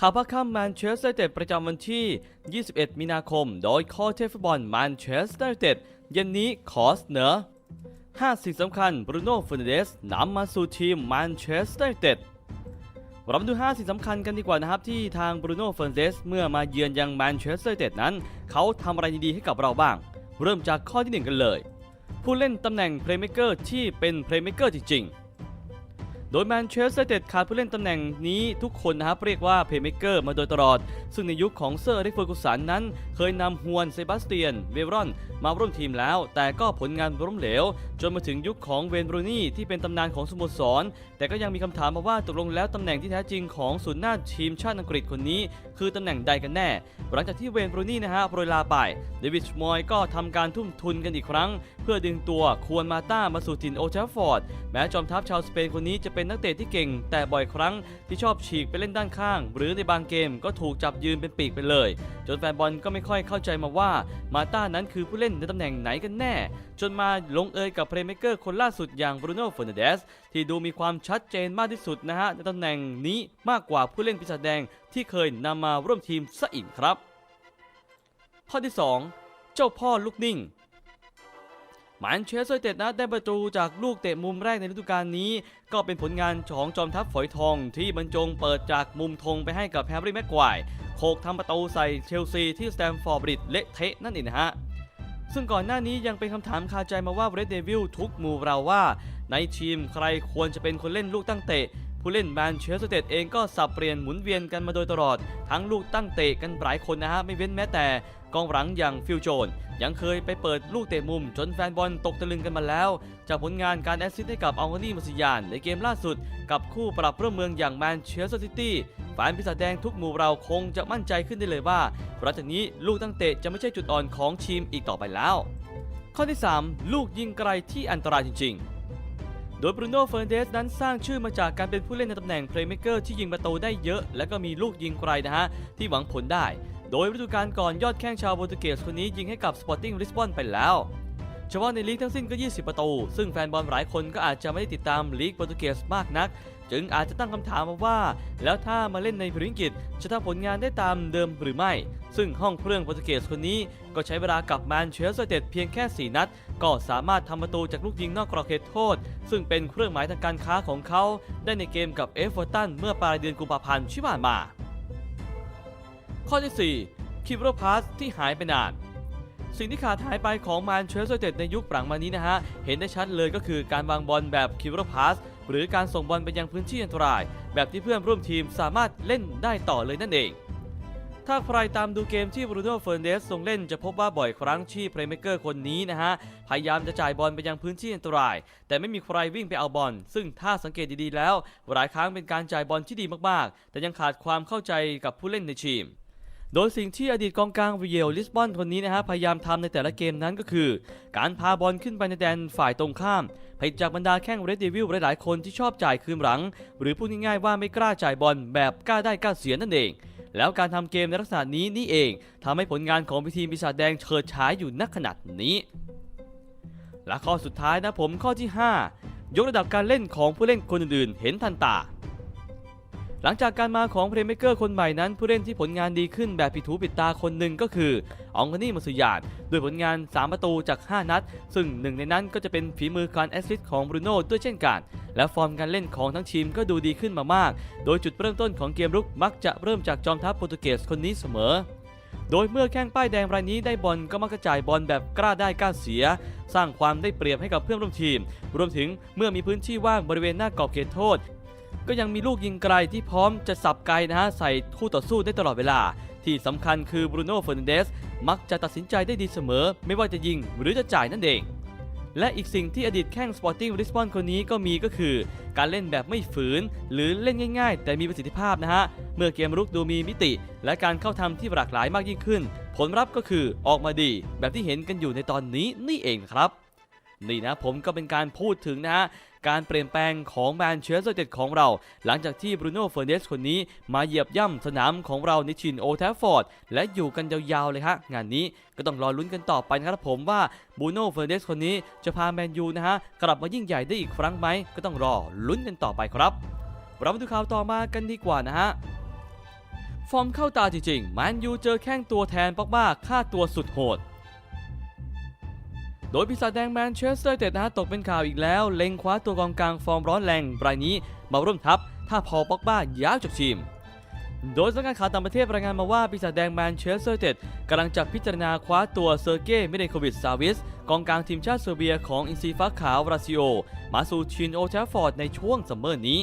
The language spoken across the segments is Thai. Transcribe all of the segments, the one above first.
ข่าวภาคค่ำแมนเชสเตอร์ยูไนเต็ดประจำวันที่ 21 มีนาคม โดยคอเทฟบอลแมนเชสเตอร์ยูไนเต็ดเย็นนี้ขอเสนอ 5 สิ่งสำคัญบรูโน่ฟอร์นเดสนำมาสู่ทีมแมนเชสเตอร์ยูไนเต็ดเรามาดู 5 สิ่งสำคัญกันดีกว่านะครับ ที่ทางบรูโน่เฟอร์นเดสเมื่อมาเยือนยังแมนเชสเตอร์ยูไนเต็ดนั้น เขาทำอะไรดีๆให้กับเราบ้าง เริ่มจากข้อที่ 1 กันเลย ผู้เล่นตำแหน่งเพลย์เม k เกอร์ที่เป็นเพลย์เม k เกอร์จริงๆ โดยแมนเชสเตอร์เต็ดขาดผู้เล่นตำแหน่งนี้ทุกคนนะครับเรียกว่าเพย์เมเกอร์มาโดยตลอด ซึ่งในยุคของเซอร์อเล็กเฟอร์กูสันนั้น เคยนำฮวนเซบาสเตียน เวรอน มาร่วมทีมแล้ว แต่ก็ผลงานล้มเหลว จนมาถึงยุคของเวนบรูนี่ที่เป็นตำนานของสโมสร แต่ก็ยังมีคำถามมาว่าตกลงแล้วตำแหน่งที่แท้จริงของศูนย์หน้าทีมชาติอังกฤษคนนี้ คือตำแหน่งใดกันแน่ หลังจากที่เวนบรูนี่นะฮะโปรยลาไปเดวิดมอยก็ทำการทุ่มทุนกันอีกครั้ง เพื่อดึงตัวควรมาต้ามาสู่ถิ่นโอลด์แทราฟฟอร์ดแม้จอมทัพชาวสเปนคนนี้จะเป็นนักเตะที่เก่ง แต่บ่อยครั้งที่ชอบฉีกไปเล่นด้านข้าง หรือในบางเกมก็ถูกจับยืนเป็นปีกไปเลย จนแฟนบอลก็ไม่ค่อยเข้าใจมาว่ามาต้านั้นคือผู้เล่นในตำแหน่งไหนกันแน่ จนมาลงเอยกับเพลย์เมเกอร์คนล่าสุดอย่างบรูโน่เฟอร์นันเดสที่ดูมีความชัดเจนมากที่สุดนะฮะในตำแหน่งนี้มากกว่าผู้เล่นปีศาจแดงที่เคยนำมาร่วมทีมซะอีกครับ ข้อที่ 2 เจ้าพ่อลูกนิ่ง มนเชสเตอร์เต็ดนะได้ประตูจากลูกเตะมุมแรกในฤดูกาลนี้ ก็เป็นผลงานของจอมทัพฝอยทองที่บรรจงเปิดจากมุมธงไปให้กับแฮร์รี่แม็กควายโขกทำประตูใส่เชลซีที่สแตมฟอร์ดบริดเละเทะนั่นเองนะฮะซึ่งก่อนหน้านี้ยังเป็นคำถามคาใจมาว่าเรดเดวิลทุกมูเราว่า ในทีมใครควรจะเป็นคนเล่นลูกตั้งเตะ ผู้เล่นแมนเชสเตอร์เต็ดเองก็สับเปลี่ยนหมุนเวียนกันมาโดยตลอด ทั้งลูกตั้งเตะกันหลายคนนะฮะไม่เว้นแม้แต่ กองหลังอย่างฟิลโจน ยังเคยไปเปิดลูกเตะมุมจนแฟนบอลตกตะลึงกันมาแล้ว จากผลงานการแอสซิสต์ให้กับอัลโนี่มัสยานในเกมล่าสุด กับคู่ปรับร่วมเมืองอย่างแมนเชสเตอร์ซิตี้แฟนปีศาจแดงทุกหมู่เราคงจะมั่นใจขึ้นได้เลยว่าหลังจากนี้ลูกตั้งเตะจะไม่ใช่จุดอ่อนของทีมอีกต่อไปแล้ว ข้อที่ 3 ลูกยิงไกลที่อันตรายจริง ๆโดยบรูโน่เฟอร์นันเดสนั้นสร้างชื่อมาจากการเป็นผู้เล่นในตำแหน่งเพลย์เม k เกอร์ที่ยิงประตูได้เยอะ และก็มีลูกยิงไกลนะฮะ ที่หวังผลได้ โดยฤดูกาลก่อนยอดแข้งชาวโปรตุเกสคนนี้ยิงให้กับสปอร์ติ้งลิสบอนไปแล้ว เฉพาะในลีกทั้งสิ้นก็ 20 ประตู ซึ่งแฟนบอลหลายคนก็อาจจะไม่ได้ติดตามลีกโปรตุเกสมากนัก จึงอาจจะตั้งคำถามมาว่า แล้วถ้ามาเล่นในพรีมียร์ลีกอังกฤษจะทำผลงานได้ตามเดิมหรือไม่ ซึ่งห้องเครื่องโปรตุเกสคนนี้ก็ใช้เวลากับแมนเชสเตอร์เต็ดเพียงแค่ 4 นัด ก็สามารถทำประตูจากลูกยิงนอกกรอบเขตโทษ ซึ่งเป็นเครื่องหมายทางการค้าของเขา ได้ในเกมกับเอฟเวอร์ตันเมื่อปลายเดือนกุมภาพันธ์ที่ผ่านมา ข้อที่ 4 คิปโรพาสที่หายไปนาน สิ่งที่ขาดหายไปของแมนเชสเตอร์ยูไนเต็ดในยุคหลังมานี้นะฮะ เห็นได้ชัดเลยก็คือการวางบอลแบบคิปโรพาสหรือการส่งบอลไปยังพื้นที่อันตราย แบบที่เพื่อนร่วมทีมสามารถเล่นได้ต่อเลยนั่นเอง ถ้าใครตามดูเกมที่บรูโน่เฟอร์นันเดสลงเล่นจะพบว่าบ่อยครั้งที่เพลย์เมเกอร์คนนี้นะฮะ พยายามจะจ่ายบอลไปยังพื้นที่อันตราย แต่ไม่มีใครวิ่งไปเอาบอล ซึ่งถ้าสังเกตดีๆแล้ว หลายครั้งเป็นการจ่ายบอลที่ดีมากๆ แต่ยังขาดความเข้าใจกับผู้เล่นในทีม โดยสิ่งที่อดีตกองกลางวิเยลลิสบอนคนนี้นะฮะพยายามทำในแต่ละเกมนั้นก็คือ การพาบอลขึ้นไปในแดนฝ่ายตรงข้ามผิดจากบรรดาแข้งเรดเดวิลหลายๆ คนที่ชอบจ่ายคืนหลัง หรือพูดง่ายๆว่าไม่กล้าจ่ายบอลแบบกล้าได้กล้าเสียนั่นเอง แล้วการทำเกมในลักษณะนี้นี่เองทำให้ผลงานของทีมปีศาจแดงเฉิดฉายอยู่นักขนาดนี้ และข้อสุดท้ายนะผมข้อที่ 5 ยกระดับการเล่นของผู้เล่นคนอื่นๆ เห็นทันตา หลังจากการมาของเพลย์เมเกอร์คนใหม่นั้น ผู้เล่นที่ผลงานดีขึ้นแบบปิดหูปิดตาคนหนึ่งก็คืออองคานี่มัสุยานด้วยผลงาน 3 ประตูจาก 5 นัด ซึ่งหนึ่งในนั้นก็จะเป็นฝีมือการแอสซิสต์ของบรูโน่ด้วยเช่นกัน และฟอร์มการเล่นของทั้งทีมก็ดูดีขึ้นมามาก โดยจุดเริ่มต้นของเกมรุกมักจะเริ่มจากจอมทัพโปรตุเกสคนนี้เสมอโดยเมื่อแข้งป้ายแดงรายนี้ได้บอลก็มักจะจ่ายบอลแบบกล้าได้กล้าเสีย สร้างความได้เปรียบให้กับเพื่อนร่วมทีม รวมถึงเมื่อมีพื้นที่ว่างบริเวณหน้ากรอบเขตโทษ ก็ยังมีลูกยิงไกลที่พร้อมจะสับไกลนะฮะใส่คู่ต่อสู้ได้ตลอดเวลา ที่สำคัญคือบรูโน่เฟอร์นันเดสมักจะตัดสินใจได้ดีเสมอ ไม่ว่าจะยิงหรือจะจ่ายนั่นเอง และอีกสิ่งที่อดีตแข้งสปอร์ติ้งริสบอนคนนี้ก็มีก็คือ การเล่นแบบไม่ฝืน หรือเล่นง่าย ๆ แต่มีประสิทธิภาพนะฮะ เมื่อเกมรุกดูมีมิติ และการเข้าทำที่หลากหลายมากยิ่งขึ้น ผลลัพธ์ก็คือออกมาดี แบบที่เห็นกันอยู่ในตอนนี้นี่เองครับนี่นะผมก็เป็นการพูดถึงนะฮะ การเปลี่ยนแปลงของแมนเชสเตอร์ยูไนเต็ดของเรา หลังจากที่บรูโน่เฟอร์นันเดสคนนี้มาเหยียบย่ำสนามของเราในชินโอลแทฟฟอร์ด และอยู่กันยาวๆเลยฮะงานนี้ก็ต้องรอลุ้นกันต่อไปนะครับผมว่าบรูโน่เฟอร์นันเดสคนนี้จะพาแมนยูนะฮะกลับมายิ่งใหญ่ได้อีกครั้งไหมก็ต้องรอลุ้นกันต่อไปครับเรามาดูข่าวต่อมากันดีกว่านะฮะฟอร์มเข้าตาจริงๆแมนยูเจอแข้งตัวแทนปักบ้าค่าตัวสุดโหด ดยปีศาจแดงแมนเชสเตอร์เต็ดนะฮะตกเป็นข่าวอีกแล้ว เล็งคว้าตัวกองกลางฟอร์มร้อนแรงรายนี้มาร่วมทัพ ถ้าพอป็อกบ้าย้ายจากทีม โดยสำนักานข่าวต่างประเทศรายงานมาว่าปีศาจแดงแมนเชสเตอร์เต็ดกำลังจะพิจารณาคว้าตัวเซอร์เก้มิเดนโควิชซาวิสกองกลางทีมชาติเซอร์เบียของอินซีฟ้าขาวราซิโอ มาสู่ชินโอแทฟฟอร์ดในช่วงซัมเมอร์นี้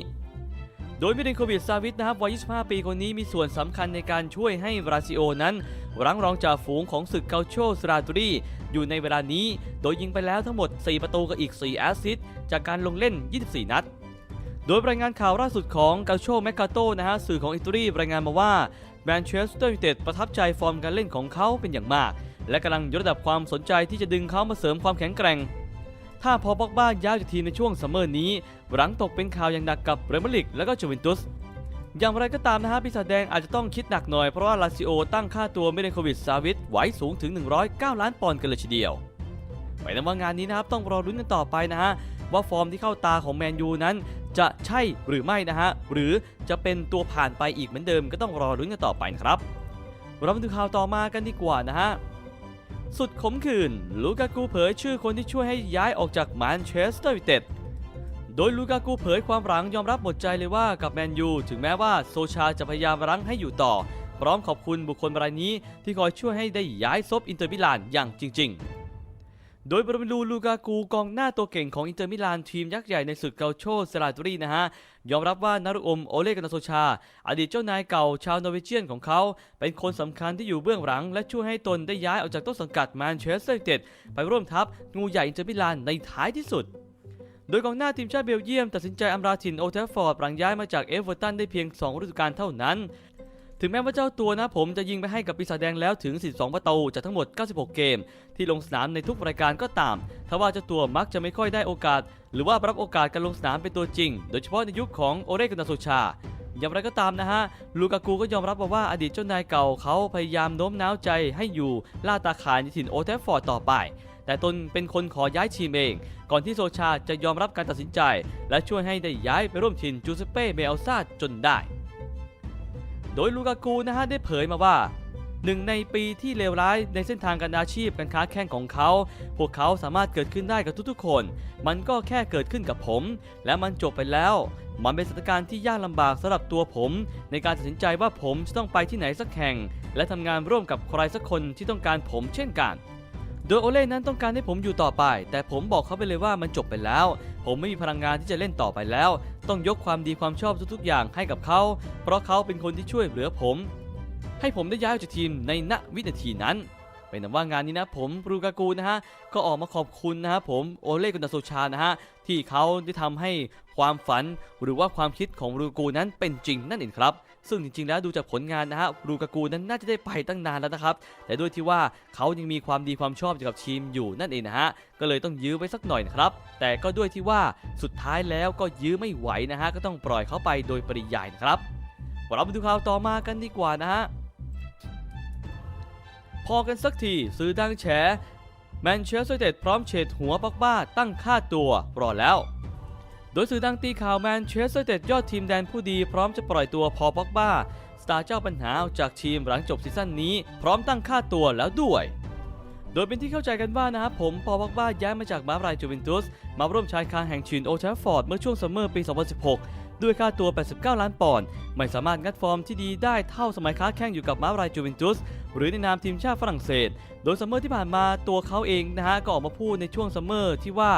โดยมิเดนโควิชซาวิสนะครับวัย 25 ปีคนนี้มีส่วนสำคัญในการช่วยให้บราซิโอนั้น รั้งรองจ่าฝูงของศึกเกาโชสราตูรีอยู่ในเวลานี้ โดยยิงไปแล้วทั้งหมด 4 ประตูกับอีก 4 แอสซิสต์จากการลงเล่น 24 นัด โดยรายงานข่าวล่าสุดของเกาโชแมคคาโตนะฮะสื่อของอิตาลีรายงานมาว่าแมนเชสเตอร์ยูไนเต็ดประทับใจฟอร์มการเล่นของเขาเป็นอย่างมาก และกำลังยกระดับความสนใจที่จะดึงเขามาเสริมความแข็งแกร่ง ถ้าพอบอกบ้าย้ายจากทีมในช่วงซัมเมอร์นี้ หลังตกเป็นข่าวอย่างหนักกับเรอัลมาดริดและก็จูเวนตุส อย่างไรก็ตามนะฮะปีศาจแดงอาจจะต้องคิดหนักหน่อยเพราะว่าลาซิโอตั้งค่าตัวไม่ได้โควิดซาวิสไว้สูงถึง 109 ล้านปอนด์กันเลยทีเดียวไปนว่างานนี้นะครับต้องรอรุ้นกันต่อไปนะฮะว่าฟอร์มที่เข้าตาของแมนยูนั้น จะใช่หรือไม่นะฮะหรือจะเป็นตัวผ่านไปอีกเหมือนเดิมก็ต้องรอรุ้นกันต่อไปครับเรามาดูข่าวต่อมากันดีกว่านะฮะสุดขมขื่นลูกากูเผยชื่อคนที่ช่วยให้ย้ายออกจากแมนเชสเตอร์ยูไนเต็ด โดยลูกากูเผยความหลังยอมรับหมดใจเลยว่ากับแมนยูถึงแม้ว่าโซชาจะพยายามรั้งให้อยู่ต่อ พร้อมขอบคุณบุคคลรายนี้ที่คอยช่วยให้ได้ย้ายซบอินเตอร์มิลานอย่างจริง ๆโดยบรมิลูลูกากูกองหน้าตัวเก่งของอินเตอร์มิลานทีมยักษ์ใหญ่ในศึกเกาโชเซราตูรีนะฮะ ยอมรับว่านารุอมโอเลกนาโซชา อดีตเจ้านายเก่าชาวนอร์เวเจียนของเขา เป็นคนสำคัญที่อยู่เบื้องหลัง และช่วยให้ตนได้ย้ายออกจากต้นสังกัดแมนเชสเตอร์ยูไนเต็ดไปร่วมทัพงูใหญ่อินเตอร์มิลานในท้ายที่สุด โดยกองหน้าทีมชาติเบลเยียมตัดสินใจอำลาถิ่นโอเทฟฟอร์ดหลังย้ายมาจากเอเวอร์ตันได้เพียง 2 ฤดูกาลเท่านั้น ถึงแม้ว่าเจ้าตัวนะผมจะยิงไปให้กับปีศาจแดงแล้วถึง42ประตูจากทั้งหมด 96 เกม ที่ลงสนามในทุกรายการก็ตาม ทว่าเจ้าตัวมักจะไม่ค่อยได้โอกาส หรือว่ารับโอกาสการลงสนามเป็นตัวจริง โดยเฉพาะในยุคของโอเรกานาโซชาอย่างไรก็ตามนะฮะ ลูกากูก็ยอมรับมาว่าอดีตเจ้านายเก่าเขาพยายามโน้มน้าวใจให้อยู่ล่าตาขายในถิ่นโอเทฟฟอร์ดต่อไป แต่ตนเป็นคนขอย้ายทีมเอง ก่อนที่โซชาจะยอมรับการตัดสินใจ และช่วยให้ได้ย้ายไปร่วมทีมจูเซเป้เมลซาจนได้ โดยลูกากูนะฮะได้เผยมาว่าหนึ่งในปีที่เลวร้ายในเส้นทางการอาชีพการค้าแข่งของเขา พวกเขาสามารถเกิดขึ้นได้กับทุกๆคน มันก็แค่เกิดขึ้นกับผม และมันจบไปแล้ว มันเป็นสถานการณ์ที่ยากลำบากสำหรับตัวผม ในการตัดสินใจว่าผมจะต้องไปที่ไหนสักแห่ง และทำงานร่วมกับใครสักคนที่ต้องการผมเช่นกัน โดยโอเล่นั้นต้องการให้ผมอยู่ต่อไป แต่ผมบอกเขาไปเลยว่ามันจบไปแล้ว ผมไม่มีพลังงานที่จะเล่นต่อไปแล้ว ต้องยกความดีความชอบทุกๆ อย่างให้กับเขา เพราะเขาเป็นคนที่ช่วยเหลือผม ให้ผมได้ย้ายออกจากทีมในณวินาทีนั้นเป็นแต่ว่างานนี้นะผมรูกากูนะฮะก็ออกมาขอบคุณนะฮะผมโอเล่กุนดาโซชานะฮะที่เขาได้ทำให้ความฝันหรือว่าความคิดของรูกูนั้นเป็นจริงนั่นเองครับ ซึ่งจริงๆแล้วดูจากผลงานนะฮะบรูกากูนั้นน่าจะได้ไปตั้งนานแล้วนะครับ แต่ด้วยที่ว่าเขายังมีความดีความชอบเกี่กับทีมอยู่นั่นเองนะฮะก็เลยต้องยื้อไว้สักหน่อยนะครับ แต่ก็ด้วยที่ว่าสุดท้ายแล้วก็ยื้อไม่ไหวนะฮะก็ต้องปล่อยเขาไปโดยปริยายนะครับเราไปดูข่าวต่อมากันดีกว่านะฮะพอกันสักทีซื้อดังแฉแมนเชสเตอร์เต็ดพร้อมเฉดหัวปักบ้าตั้งค่าตัวรอแล้ว โดยสื่อดังตีข่าวแมนเชสเตอร์เต็ดยอดทีมแดนผู้ดีพร้อมจะปล่อยตัวพอปักบ้าสตาร์เจ้าปัญหาจากทีมหลังจบซีซั่นนี้ พร้อมตั้งค่าตัวแล้วด้วย โดยเป็นที่เข้าใจกันว่านะครับผมพอปักบ้าย้ายมาจากมาบรายจูเวนตุส มาร่วมชายคาแห่งชินโอลด์แทฟฟอร์ดเมื่อช่วงซัมเมอร์ปี 2016ด้วยค่าตัว 89 ล้านปอนด์ ไม่สามารถงัดฟอร์มที่ดีได้เท่าสมัยค้าแข่งอยู่กับมาบรายจูเวนตุส หรือในนามทีมชาติฝรั่งเศส โดยซัมเมอร์ที่ผ่านมาตัวเขาเองนะฮะก็ออกมาพูดในช่วงซัมเมอร์ที่ว่า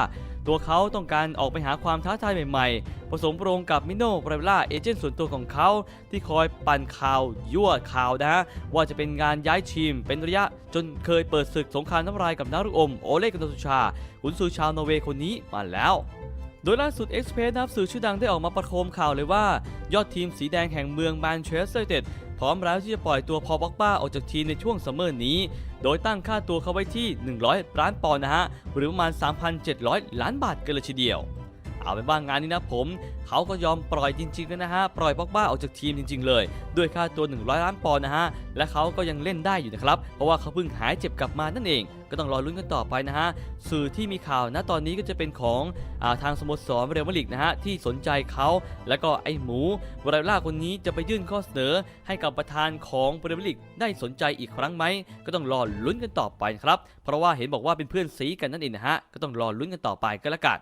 ตัวเขาต้องการออกไปหาความท้าทายใหม่ๆ ผสมโปรงกับมิโนเบรล่าเอเจนต์ส่วนตัวของเขา ที่คอยปั่นข่าว ยั่วข่าวนะฮะว่าจะเป็นงานย้ายทีมเป็นระยะจนเคยเปิดศึกสงครามน้ำลายกับนารุอม โอเลกันตุชาขุนซือชาวนอร์เวย์คนนี้มาแล้วโดยล่าสุด e x p r e s s นะครับสื่อชื่อดังได้ออกมาประโคมข่าวเลยว่า ยอดทีมสีแดงแห่งเมืองแมนเชสเตอร์ยูไนเต็ด พร้อมแล้วที่จะปล่อยตัวพอบ็อกบ้าออกจากทีมในช่วงซัมเมอร์นี้ โดยตั้งค่าตัวเขาไว้ที่ 100 ล้านปอนด์นะฮะ หรือประมาณ 3,700 ล้านบาทกันเลยทีเดียว เอาเป็นว่างานนี้นะผม เขาก็ยอมปล่อยจริงๆนะฮะปล่อยบ็อกบ้าออกจากทีมจริง ๆ เลย ด้วยค่าตัว 100 ล้านปอนด์นะฮะและเขาก็ยังเล่นได้อยู่นะครับเพราะว่าเขาเพิ่งหายเจ็บกลับมานั่นเองก็ต้องรอลุ้นกันต่อไปนะฮะ สื่อที่มีข่าวณตอนนี้ก็จะเป็นของอาทางสโมสรเรอัลมาดริดนะฮะ ที่สนใจเขา แล้วก็ไอ้หมูวราล่าคนนี้จะไปยื่นข้อเสนอ ให้กับประธานของเรอัลมาดริดได้สนใจอีกครั้งไหม ก็ต้องรอลุ้นกันต่อไปครับ เพราะว่าเห็นบอกว่าเป็นเพื่อนซีกันนั่นเองนะฮะ ก็ต้องรอลุ้นกันต่อไปก็แล้วกัน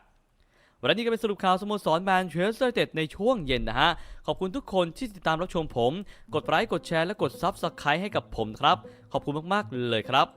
วันนี้ก็เป็นสรุปข่าวสโมสรแมนเชสเตอร์ยูไนเต็ดในช่วงเย็นนะฮะ ขอบคุณทุกคนที่ติดตามรับชมผม กดไลค์กดแชร์และกดซับสไครต์ให้กับผมครับ ขอบคุณมากๆเลยครับ